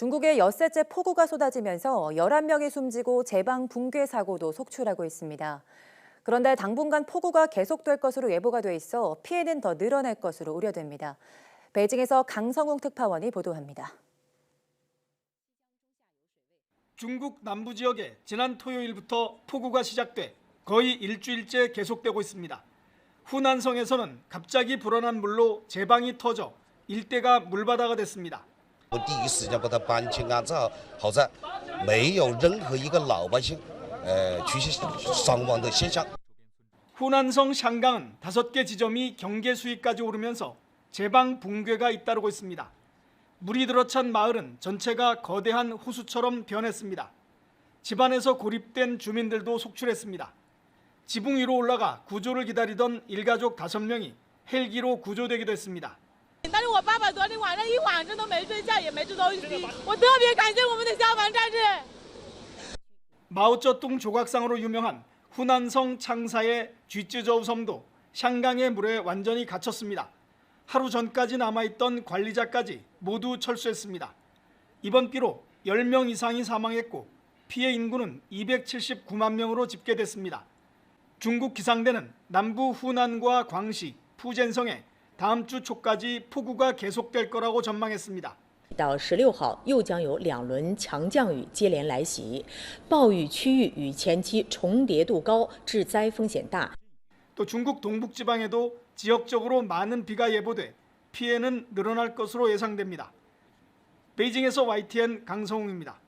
중국에 엿새째 폭우가 쏟아지면서 11명이 숨지고 제방 붕괴 사고도 속출하고 있습니다. 그런데 당분간 폭우가 계속될 것으로 예보가 돼 있어 피해는 더 늘어날 것으로 우려됩니다. 베이징에서 강성웅 특파원이 보도합니다. 중국 남부 지역에 지난 토요일부터 폭우가 시작돼 거의 일주일째 계속되고 있습니다. 후난성에서는 갑자기 불어난 물로 제방이 터져 일대가 물바다가 됐습니다. 我第一时间把它搬清安置好，好在没有任何一个老百姓，呃，出现伤亡的现象。 후난성 샹강은 다섯 개 지점이 경계 수위까지 오르면서 제방 붕괴가 잇따르고 있습니다. 물이 들어찬 마을은 전체가 거대한 호수처럼 변했습니다. 집안에서 고립된 주민들도 속출했습니다. 지붕 위로 올라가 구조를 기다리던 일가족 다섯 명이 헬기로 구조되기도 했습니다. 但是我爸爸昨天晚上一晚上都没睡觉，也没吃东西。我特别感谢我们的消防战士。 마오쩌둥 조각상으로 유명한 후난성 창사의 쥐쯔저우 섬도 샹강의 물에 완전히 갇혔습니다. 하루 전까지 남아있던 관리자까지 모두 철수했습니다. 이번 비로 10명 이상이 사망했고 피해 인구는 279만 명으로 집계됐습니다. 중국 기상대는 남부 후난과 광시, 푸젠성에 다음 주 초까지 폭우가 계속될 거라고 전망했습니다. 到十六号又将有两轮强降雨接连来袭，暴雨区域与前期重叠度高，致灾风险大。 또 중국 동북 지방에도 지역적으로 많은 비가 예보돼 피해는 늘어날 것으로 예상됩니다. 베이징에서 YTN 강성웅입니다.